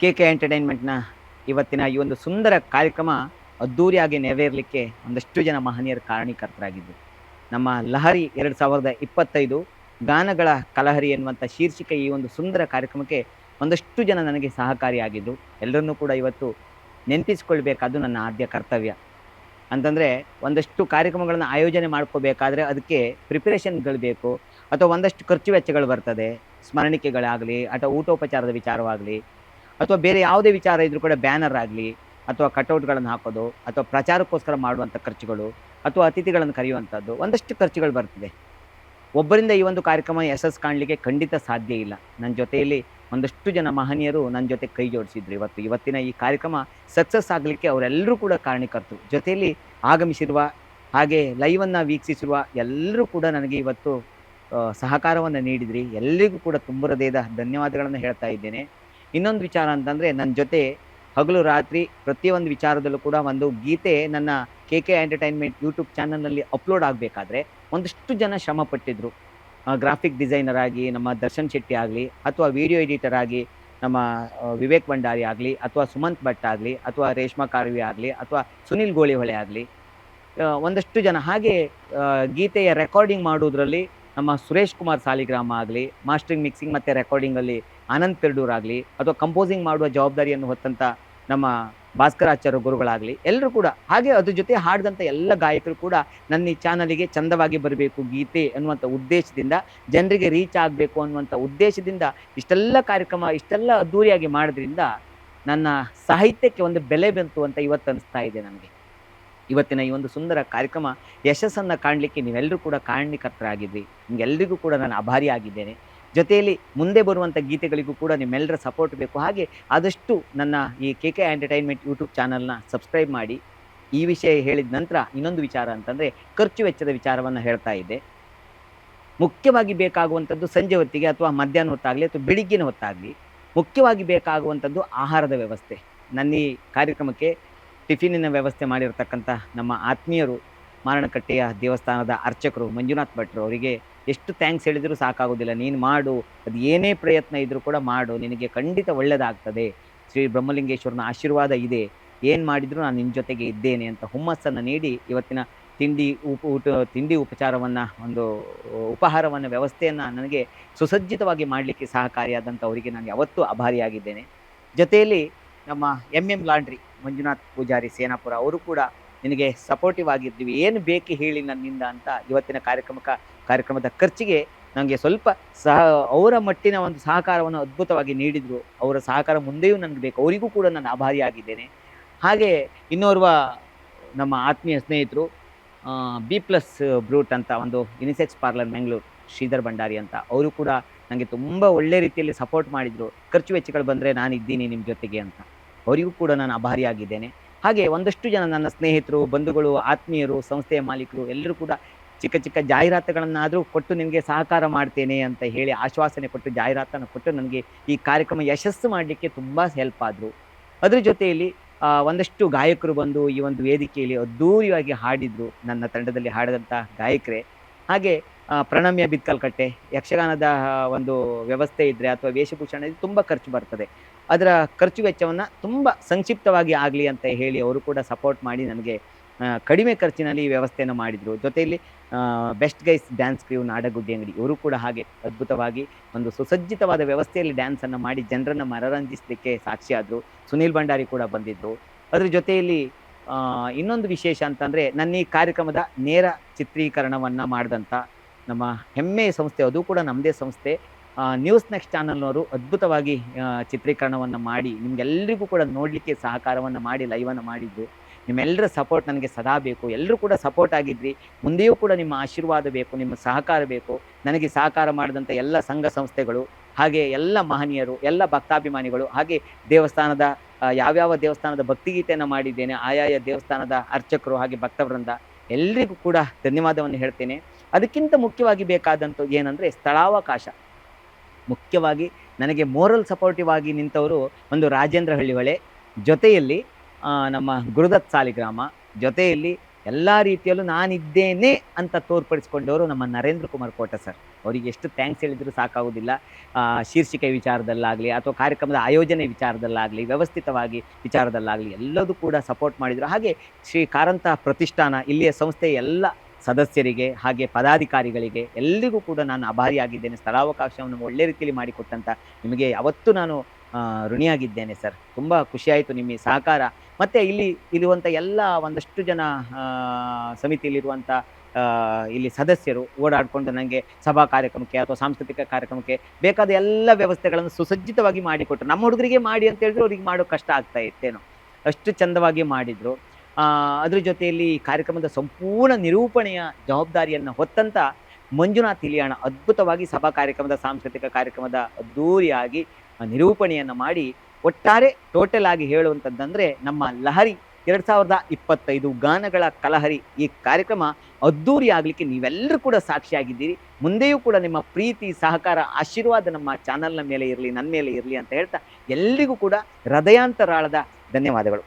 K K ಎಂಟರ್ಟೈನ್ಮೆಂಟ್ನ ಇವತ್ತಿನ ಈ ಒಂದು ಸುಂದರ ಕಾರ್ಯಕ್ರಮ ಅದ್ಧೂರಿಯಾಗಿ ನೆರವೇರಲಿಕ್ಕೆ ಒಂದಷ್ಟು ಜನ ಮಹನೀಯರ ಕಾರಣೀಕರ್ತರಾಗಿದ್ದು ನಮ್ಮ ಲಹರಿ ಎರಡು ಸಾವಿರದ ಇಪ್ಪತ್ತೈದು ಗಾನಗಳ ಕಲಹರಿ ಎನ್ನುವಂಥ ಶೀರ್ಷಿಕೆ ಈ ಒಂದು ಸುಂದರ ಕಾರ್ಯಕ್ರಮಕ್ಕೆ ಒಂದಷ್ಟು ಜನ ನನಗೆ ಸಹಕಾರಿಯಾಗಿದ್ದರು ಎಲ್ಲರನ್ನೂ ಕೂಡ ಇವತ್ತು ನೆನಪಿಸ್ಕೊಳ್ಬೇಕಾದ್ದು ನನ್ನ ಆದ್ಯ ಕರ್ತವ್ಯ. ಅಂತಂದರೆ ಒಂದಷ್ಟು ಕಾರ್ಯಕ್ರಮಗಳನ್ನು ಆಯೋಜನೆ ಮಾಡ್ಕೋಬೇಕಾದ್ರೆ ಅದಕ್ಕೆ ಪ್ರಿಪರೇಷನ್ಗಳು ಬೇಕು. ಅಥವಾ ಒಂದಷ್ಟು ಖರ್ಚು ವೆಚ್ಚಗಳು ಬರ್ತದೆ, ಸ್ಮರಣಿಕೆಗಳಾಗಲಿ ಅಥವಾ ಊಟೋಪಚಾರದ ವಿಚಾರವಾಗಲಿ, ಅಥವಾ ಬೇರೆ ಯಾವುದೇ ವಿಚಾರ ಇದ್ರೂ ಕೂಡ ಬ್ಯಾನರ್ ಆಗಲಿ ಅಥವಾ ಕಟೌಟ್ಗಳನ್ನು ಹಾಕೋದು ಅಥವಾ ಪ್ರಚಾರಕ್ಕೋಸ್ಕರ ಮಾಡುವಂಥ ಖರ್ಚುಗಳು ಅಥವಾ ಅತಿಥಿಗಳನ್ನು ಕರೆಯುವಂಥದ್ದು, ಒಂದಷ್ಟು ಖರ್ಚುಗಳು ಬರ್ತದೆ. ಒಬ್ಬರಿಂದ ಈ ಒಂದು ಕಾರ್ಯಕ್ರಮ ಯಶಸ್ಸು ಕಾಣಲಿಕ್ಕೆ ಖಂಡಿತ ಸಾಧ್ಯ ಇಲ್ಲ. ನನ್ನ ಜೊತೆಯಲ್ಲಿ ಒಂದಷ್ಟು ಜನ ಮಹನೀಯರು ನನ್ನ ಜೊತೆ ಕೈ ಜೋಡಿಸಿದ್ರು. ಇವತ್ತು, ಇವತ್ತಿನ ಈ ಕಾರ್ಯಕ್ರಮ ಸಕ್ಸಸ್ ಆಗಲಿಕ್ಕೆ ಅವರೆಲ್ಲರೂ ಕೂಡ ಕಾರಣೀಕರ್ತರು. ಜೊತೆಯಲ್ಲಿ ಆಗಮಿಸಿರುವ ಹಾಗೆ ಲೈವನ್ನು ವೀಕ್ಷಿಸಿರುವ ಎಲ್ಲರೂ ಕೂಡ ನನಗೆ ಇವತ್ತು ಸಹಕಾರವನ್ನು ನೀಡಿದ್ರಿ. ಎಲ್ಲರಿಗೂ ಕೂಡ ತುಂಬ ಹೃದಯದ ಧನ್ಯವಾದಗಳನ್ನು ಹೇಳ್ತಾ ಇದ್ದೇನೆ. ಇನ್ನೊಂದು ವಿಚಾರ ಅಂತಂದರೆ ನನ್ನ ಜೊತೆ ಹಗಲು ರಾತ್ರಿ ಪ್ರತಿಯೊಂದು ವಿಚಾರದಲ್ಲೂ ಕೂಡ ಒಂದು ಗೀತೆ ನನ್ನ ಕೆ ಕೆ ಎಂಟರ್ಟೈನ್ಮೆಂಟ್ ಯೂಟ್ಯೂಬ್ ಚಾನಲ್ನಲ್ಲಿ ಅಪ್ಲೋಡ್ ಆಗಬೇಕಾದ್ರೆ ಒಂದಷ್ಟು ಜನ ಶ್ರಮ ಪಟ್ಟಿದ್ರು. ಗ್ರಾಫಿಕ್ ಡಿಸೈನರ್ ಆಗಿ, ನಮ್ಮ ದರ್ಶನ್ ಶೆಟ್ಟಿ ಆಗಲಿ, ಅಥವಾ ವಿಡಿಯೋ ಎಡಿಟರ್ ಆಗಿ, ನಮ್ಮ ವಿವೇಕ್ ಭಂಡಾರಿ ಆಗಲಿ, ಅಥವಾ ಸುಮಂತ್ ಭಟ್ ಆಗಲಿ, ಅಥವಾ ರೇಷ್ಮಾ ಕಾರ್ವಿ ಆಗಲಿ, ಅಥವಾ ಸುನಿಲ್ ಗೋಳಿಹೊಳೆ ಆಗಲಿ ಒಂದಷ್ಟು ಜನ. ಹಾಗೆ ಗೀತೆಯ ರೆಕಾರ್ಡಿಂಗ್ ಮಾಡುವುದರಲ್ಲಿ ನಮ್ಮ ಸುರೇಶ್ ಕುಮಾರ್ ಸಾಲಿಗ್ರಾಮ ಆಗಲಿ ಮಾಸ್ಟರಿಂಗ್ ಮಿಕ್ಸಿಂಗ್ ಮತ್ತು ರೆಕಾರ್ಡಿಂಗಲ್ಲಿ ಆನಂದ್ ಪೆರ್ಡೂರ್ ಆಗಲಿ, ಅಥವಾ ಕಂಪೋಸಿಂಗ್ ಮಾಡುವ ಜವಾಬ್ದಾರಿಯನ್ನು ಹೊತ್ತಂತ ನಮ್ಮ ಭಾಸ್ಕರಾಚಾರ್ಯ ಗುರುಗಳಾಗಲಿ, ಎಲ್ಲರೂ ಕೂಡ ಹಾಗೆ ಅದ್ರ ಜೊತೆ ಹಾಡಿದಂಥ ಎಲ್ಲ ಗಾಯಕರು ಕೂಡ ನನ್ನ ಈ ಚಾನಲಿಗೆ ಚಂದವಾಗಿ ಬರಬೇಕು ಗೀತೆ ಅನ್ನುವಂಥ ಉದ್ದೇಶದಿಂದ, ಜನರಿಗೆ ರೀಚ್ ಆಗಬೇಕು ಅನ್ನುವಂಥ ಉದ್ದೇಶದಿಂದ ಇಷ್ಟೆಲ್ಲ ಕಾರ್ಯಕ್ರಮ, ಇಷ್ಟೆಲ್ಲ ಅದ್ದೂರಿಯಾಗಿ ಮಾಡೋದ್ರಿಂದ ನನ್ನ ಸಾಹಿತ್ಯಕ್ಕೆ ಒಂದು ಬೆಲೆ ಬಂತು ಅಂತ ಇವತ್ತು ಅನಿಸ್ತಾ ಇದೆ ನನಗೆ. ಇವತ್ತಿನ ಈ ಒಂದು ಸುಂದರ ಕಾರ್ಯಕ್ರಮ ಯಶಸ್ಸನ್ನು ಕಾಣಲಿಕ್ಕೆ ನೀವೆಲ್ಲರೂ ಕೂಡ ಕಾರಣೀಕರ್ತರಾಗಿದ್ರಿ. ನಿಮಗೆಲ್ಲರಿಗೂ ಕೂಡ ನಾನು ಆಭಾರಿ ಆಗಿದ್ದೇನೆ. ಜೊತೆಯಲ್ಲಿ ಮುಂದೆ ಬರುವಂಥ ಗೀತೆಗಳಿಗೂ ಕೂಡ ನಿಮ್ಮೆಲ್ಲರ ಸಪೋರ್ಟ್ ಬೇಕು. ಹಾಗೆ ಆದಷ್ಟು ನನ್ನ ಈ ಕೆ ಕೆ ಎಂಟರ್ಟೈನ್ಮೆಂಟ್ ಯೂಟ್ಯೂಬ್ ಚಾನಲ್ನ ಸಬ್ಸ್ಕ್ರೈಬ್ ಮಾಡಿ. ಈ ವಿಷಯ ಹೇಳಿದ ನಂತರ ಇನ್ನೊಂದು ವಿಚಾರ ಅಂತಂದರೆ ಖರ್ಚು ವೆಚ್ಚದ ವಿಚಾರವನ್ನು ಹೇಳ್ತಾ ಇದ್ದೆ. ಮುಖ್ಯವಾಗಿ ಬೇಕಾಗುವಂಥದ್ದು ಸಂಜೆ ಹೊತ್ತಿಗೆ ಅಥವಾ ಮಧ್ಯಾಹ್ನ ಹೊತ್ತಾಗಲಿ ಅಥವಾ ಬೆಳಿಗ್ಗಿನ ಹೊತ್ತಾಗಲಿ ಮುಖ್ಯವಾಗಿ ಬೇಕಾಗುವಂಥದ್ದು ಆಹಾರದ ವ್ಯವಸ್ಥೆ. ನನ್ನ ಈ ಕಾರ್ಯಕ್ರಮಕ್ಕೆ ಟಿಫಿನಿನ ವ್ಯವಸ್ಥೆ ಮಾಡಿರತಕ್ಕಂಥ ನಮ್ಮ ಆತ್ಮೀಯರು ಮಾರಣಕಟ್ಟೆಯ ದೇವಸ್ಥಾನದ ಅರ್ಚಕರು ಮಂಜುನಾಥ್ ಭಟ್ರು ಅವರಿಗೆ ಎಷ್ಟು ಥ್ಯಾಂಕ್ಸ್ ಹೇಳಿದರೂ ಸಾಕಾಗೋದಿಲ್ಲ. ನೀನು ಮಾಡು, ಅದು ಏನೇ ಪ್ರಯತ್ನ ಇದ್ದರೂ ಕೂಡ ಮಾಡು, ನಿನಗೆ ಖಂಡಿತ ಒಳ್ಳೆಯದಾಗ್ತದೆ ಶ್ರೀ ಬ್ರಹ್ಮಲಿಂಗೇಶ್ವರನ ಆಶೀರ್ವಾದ ಇದೆ. ಏನು ಮಾಡಿದರೂ ನಾನು ನಿನ್ನ ಜೊತೆಗೆ ಇದ್ದೇನೆ ಅಂತ ಹುಮ್ಮಸ್ಸನ್ನು ನೀಡಿ ಇವತ್ತಿನ ತಿಂಡಿ ಉಪ, ಊಟ, ತಿಂಡಿ ಉಪಚಾರವನ್ನು, ಒಂದು ಉಪಹಾರವನ್ನು, ವ್ಯವಸ್ಥೆಯನ್ನು ನನಗೆ ಸುಸಜ್ಜಿತವಾಗಿ ಮಾಡಲಿಕ್ಕೆ ಸಹಕಾರಿಯಾದಂಥ ಅವರಿಗೆ ನಾನು ಯಾವತ್ತೂ ಆಭಾರಿಯಾಗಿದ್ದೇನೆ. ಜೊತೆಯಲ್ಲಿ ನಮ್ಮ M M laundry Manjunath Poojari Senapura, ಅವರು ಕೂಡ ನಿನಗೆ ಸಪೋರ್ಟಿವ್ ಆಗಿದ್ದೀವಿ ಏನು ಬೇಕು ಹೇಳಿ ನನ್ನಿಂದ ಅಂತ ಇವತ್ತಿನ ಕಾರ್ಯಕ್ರಮಕ, ಕಾರ್ಯಕ್ರಮದ ಖರ್ಚಿಗೆ ನನಗೆ ಸ್ವಲ್ಪ ಸಹ, ಅವರ ಮಟ್ಟಿನ ಒಂದು ಸಹಕಾರವನ್ನು ಅದ್ಭುತವಾಗಿ ನೀಡಿದರು. ಅವರ ಸಹಕಾರ ಮುಂದೆಯೂ ನನಗೆ ಬೇಕು. ಅವರಿಗೂ ಕೂಡ ನಾನು ಆಭಾರಿಯಾಗಿದ್ದೇನೆ ಹಾಗೆ ಇನ್ನೋರ್ವ ನಮ್ಮ ಆತ್ಮೀಯ ಸ್ನೇಹಿತರು ಬಿ ಪ್ಲಸ್ ಬ್ರೂಟ್ ಅಂತ ಒಂದು ಯುನಿಸೆಕ್ಸ್ ಪಾರ್ಲರ್ ಬೆಂಗಳೂರು ಶ್ರೀಧರ್ ಭಂಡಾರಿ ಅಂತ. ಅವರು ಕೂಡ ನನಗೆ ತುಂಬ ಒಳ್ಳೆ ರೀತಿಯಲ್ಲಿ ಸಪೋರ್ಟ್ ಮಾಡಿದರು. ಖರ್ಚು ವೆಚ್ಚಗಳು ಬಂದರೆ ನಾನು ಇದ್ದೀನಿ ನಿಮ್ಮ ಜೊತೆಗೆ ಅಂತ. ಅವರಿಗೂ ಕೂಡ ನಾನು ಆಭಾರಿಯಾಗಿದ್ದೇನೆ. ಹಾಗೆ ಒಂದಷ್ಟು ಜನ ನನ್ನ ಸ್ನೇಹಿತರು, ಬಂಧುಗಳು, ಆತ್ಮೀಯರು, ಸಂಸ್ಥೆಯ ಮಾಲೀಕರು ಎಲ್ಲರೂ ಕೂಡ ಚಿಕ್ಕ ಚಿಕ್ಕ ಜಾಹೀರಾತುಗಳನ್ನಾದರೂ ಕೊಟ್ಟು ನಿಮಗೆ ಸಹಕಾರ ಮಾಡ್ತೇನೆ ಅಂತ ಹೇಳಿ ಆಶ್ವಾಸನೆ ಕೊಟ್ಟು ಜಾಹೀರಾತನ್ನು ಕೊಟ್ಟು ನನಗೆ ಈ ಕಾರ್ಯಕ್ರಮ ಯಶಸ್ಸು ಮಾಡಲಿಕ್ಕೆ ತುಂಬ ಹೆಲ್ಪ್ ಆದರು. ಅದ್ರ ಜೊತೆಯಲ್ಲಿ ಒಂದಷ್ಟು ಗಾಯಕರು ಬಂದು ಈ ಒಂದು ವೇದಿಕೆಯಲ್ಲಿ ಅದ್ಧೂರಿಯಾಗಿ ಹಾಡಿದರು. ನನ್ನ ತಂಡದಲ್ಲಿ ಹಾಡಿದಂಥ ಗಾಯಕರೇ. ಹಾಗೆ ಪ್ರಣಮ್ಯ ಬಿತ್ಕಲ್ಕಟ್ಟೆ ಯಕ್ಷಗಾನದ ಒಂದು ವ್ಯವಸ್ಥೆ ಇದ್ದರೆ ಅಥವಾ ವೇಷಭೂಷಣ ಇದ್ರೆ ತುಂಬ ಖರ್ಚು ಬರ್ತದೆ. ಅದರ ಖರ್ಚು ವೆಚ್ಚವನ್ನು ತುಂಬ ಸಂಕ್ಷಿಪ್ತವಾಗಿ ಆಗಲಿ ಅಂತ ಹೇಳಿ ಅವರು ಕೂಡ ಸಪೋರ್ಟ್ ಮಾಡಿ ನನಗೆ ಕಡಿಮೆ ಖರ್ಚಿನಲ್ಲಿ ಈ ವ್ಯವಸ್ಥೆಯನ್ನು ಮಾಡಿದರು. ಜೊತೆಯಲ್ಲಿ best guys dance crew Nadagudi Angadi, ಇವರು ಕೂಡ ಹಾಗೆ ಅದ್ಭುತವಾಗಿ ಒಂದು ಸುಸಜ್ಜಿತವಾದ ವ್ಯವಸ್ಥೆಯಲ್ಲಿ ಡ್ಯಾನ್ಸನ್ನು ಮಾಡಿ ಜನರನ್ನು ಮನರಂಜಿಸಲಿಕ್ಕೆ ಸಾಕ್ಷಿಯಾದರು ಸುನೀಲ್ ಭಂಡಾರಿ ಕೂಡ ಬಂದಿದ್ದರು ಅದ್ರ ಜೊತೆಯಲ್ಲಿ ಇನ್ನೊಂದು ವಿಶೇಷ ಅಂತಂದರೆ ನನ್ನ ಈ ಕಾರ್ಯಕ್ರಮದ ನೇರ ಚಿತ್ರೀಕರಣವನ್ನು ಮಾಡಿದಂಥ ನಮ್ಮ ಹೆಮ್ಮೆಯ ಸಂಸ್ಥೆ, ಅದು ಕೂಡ ನಮ್ಮದೇ ಸಂಸ್ಥೆ. ನ್ಯೂಸ್ ನೆಕ್ಸ್ಟ್ ಚಾನಲ್ನವರು ಅದ್ಭುತವಾಗಿ ಚಿತ್ರೀಕರಣವನ್ನು ಮಾಡಿ ನಿಮಗೆಲ್ಲರಿಗೂ ಕೂಡ ನೋಡಲಿಕ್ಕೆ ಸಹಕಾರವನ್ನು ಮಾಡಿ ಲೈವನ್ನು ಮಾಡಿದ್ದು. ನಿಮ್ಮೆಲ್ಲರ ಸಪೋರ್ಟ್ ನನಗೆ ಸದಾ ಬೇಕು. ಎಲ್ಲರೂ ಕೂಡ ಸಪೋರ್ಟ್ ಆಗಿದ್ರಿ. ಮುಂದೆಯೂ ಕೂಡ ನಿಮ್ಮ ಆಶೀರ್ವಾದ ಬೇಕು, ನಿಮ್ಮ ಸಹಕಾರ ಬೇಕು. ನನಗೆ ಸಹಕಾರ ಮಾಡಿದಂಥ ಎಲ್ಲ ಸಂಘ ಸಂಸ್ಥೆಗಳು, ಹಾಗೆ ಎಲ್ಲ ಮಹನೀಯರು, ಎಲ್ಲ ಭಕ್ತಾಭಿಮಾನಿಗಳು, ಹಾಗೆ ದೇವಸ್ಥಾನದ ಯಾವ್ಯಾವ ದೇವಸ್ಥಾನದ ಭಕ್ತಿಗೀತೆಯನ್ನು ಮಾಡಿದ್ದೇನೆ, ಆಯಾಯ ದೇವಸ್ಥಾನದ ಅರ್ಚಕರು, ಹಾಗೆ ಭಕ್ತವೃಂದ ಎಲ್ಲರಿಗೂ ಕೂಡ ಧನ್ಯವಾದವನ್ನು ಹೇಳ್ತೇನೆ. ಅದಕ್ಕಿಂತ ಮುಖ್ಯವಾಗಿ ಬೇಕಾದಂಥದ್ದು ಏನಂದರೆ ಸ್ಥಳಾವಕಾಶ. ಮುಖ್ಯವಾಗಿ ನನಗೆ ಮೋರಲ್ ಸಪೋರ್ಟಿವ್ ಆಗಿ ನಿಂತವರು ಒಂದು ರಾಜೇಂದ್ರ ಹಳ್ಳಿಹೊಳೆ. ಜೊತೆಯಲ್ಲಿ ನಮ್ಮ ಗುರುದತ್ ಸಾಲಿಗ್ರಾಮ. ಜೊತೆಯಲ್ಲಿ ಎಲ್ಲ ರೀತಿಯಲ್ಲೂ ನಾನಿದ್ದೇನೆ ಅಂತ ತೋರ್ಪಡಿಸ್ಕೊಂಡವರು ನಮ್ಮ ನರೇಂದ್ರ ಕುಮಾರ್ ಕೋಟ ಸರ್. ಅವರಿಗೆ ಎಷ್ಟು ಥ್ಯಾಂಕ್ಸ್ ಹೇಳಿದ್ರು ಸಾಕಾಗೋದಿಲ್ಲ ಶೀರ್ಷಿಕೆ ವಿಚಾರದಲ್ಲಾಗಲಿ ಅಥವಾ ಕಾರ್ಯಕ್ರಮದ ಆಯೋಜನೆ ವಿಚಾರದಲ್ಲಾಗಲಿ, ವ್ಯವಸ್ಥಿತವಾಗಿ ವಿಚಾರದಲ್ಲಾಗಲಿ ಎಲ್ಲದೂ ಕೂಡ ಸಪೋರ್ಟ್ ಮಾಡಿದರು. ಹಾಗೆ ಶ್ರೀ ಕಾರಂತ ಪ್ರತಿಷ್ಠಾನ, ಇಲ್ಲಿಯ ಸಂಸ್ಥೆಯ ಎಲ್ಲ ಸದಸ್ಯರಿಗೆ ಹಾಗೆ ಪದಾಧಿಕಾರಿಗಳಿಗೆ ಎಲ್ಲರಿಗೂ ಕೂಡ ನಾನು ಅಭಾರಿಯಾಗಿದ್ದೇನೆ ಸ್ಥಳಾವಕಾಶವನ್ನು ಒಳ್ಳೆ ರೀತಿಯಲ್ಲಿ ಮಾಡಿಕೊಟ್ಟಂಥ ನಿಮಗೆ ಯಾವತ್ತು ನಾನು ಋಣಿಯಾಗಿದ್ದೇನೆ ಸರ್. ತುಂಬ ಖುಷಿಯಾಯಿತು ನಿಮ್ಮ ಸಹಕಾರ. ಮತ್ತು ಇಲ್ಲಿ ಇರುವಂಥ ಎಲ್ಲ ಒಂದಷ್ಟು ಜನ ಸಮಿತಿಯಲ್ಲಿರುವಂಥ ಇಲ್ಲಿ ಸದಸ್ಯರು ಓಡಾಡಿಕೊಂಡು ನನಗೆ ಸಭಾ ಕಾರ್ಯಕ್ರಮಕ್ಕೆ ಅಥವಾ ಸಾಂಸ್ಕೃತಿಕ ಕಾರ್ಯಕ್ರಮಕ್ಕೆ ಬೇಕಾದ ಎಲ್ಲ ವ್ಯವಸ್ಥೆಗಳನ್ನು ಸುಸಜ್ಜಿತವಾಗಿ ಮಾಡಿಕೊಟ್ಟರು ನಮ್ಮ ಹುಡುಗರಿಗೆ ಮಾಡಿ ಅಂತ ಹೇಳಿದ್ರು ಅವ್ರಿಗೆ ಮಾಡೋ ಕಷ್ಟ ಆಗ್ತಾ ಇತ್ತೇನೋ. ಅಷ್ಟು ಚಂದವಾಗಿ ಮಾಡಿದರು. ಅದ್ರ ಜೊತೆಯಲ್ಲಿ ಕಾರ್ಯಕ್ರಮದ ಸಂಪೂರ್ಣ ನಿರೂಪಣೆಯ ಜವಾಬ್ದಾರಿಯನ್ನು ಹೊತ್ತಂತ ಮಂಜುನಾಥ್ ಇಲಿಯಾಣ ಅದ್ಭುತವಾಗಿ ಸಭಾ ಕಾರ್ಯಕ್ರಮದ, ಸಾಂಸ್ಕೃತಿಕ ಕಾರ್ಯಕ್ರಮದ ಅದ್ದೂರಿಯಾಗಿ ನಿರೂಪಣೆಯನ್ನು ಮಾಡಿ ಒಟ್ಟಾರೆ ಟೋಟಲ್ ಆಗಿ ಹೇಳುವಂಥದ್ದಂದ್ರೆ ನಮ್ಮ ಲಹರಿ ಎರಡ್ ಸಾವಿರದ ಇಪ್ಪತ್ತೈದು ಗಾನಗಳ ಕಲಹರಿ ಈ ಕಾರ್ಯಕ್ರಮ ಅದ್ದೂರಿ ಆಗಲಿಕ್ಕೆ ನೀವೆಲ್ಲರೂ ಕೂಡ ಸಾಕ್ಷಿಯಾಗಿದ್ದೀರಿ. ಮುಂದೆಯೂ ಕೂಡ ನಿಮ್ಮ ಪ್ರೀತಿ, ಸಹಕಾರ, ಆಶೀರ್ವಾದ ನಮ್ಮ ಚಾನಲ್ನ ಮೇಲೆ ಇರಲಿ ನನ್ನ ಮೇಲೆ ಇರಲಿ ಅಂತ ಹೇಳ್ತಾ ಎಲ್ರಿಗೂ ಕೂಡ ಹೃದಯಾಂತರಾಳದ ಧನ್ಯವಾದಗಳು.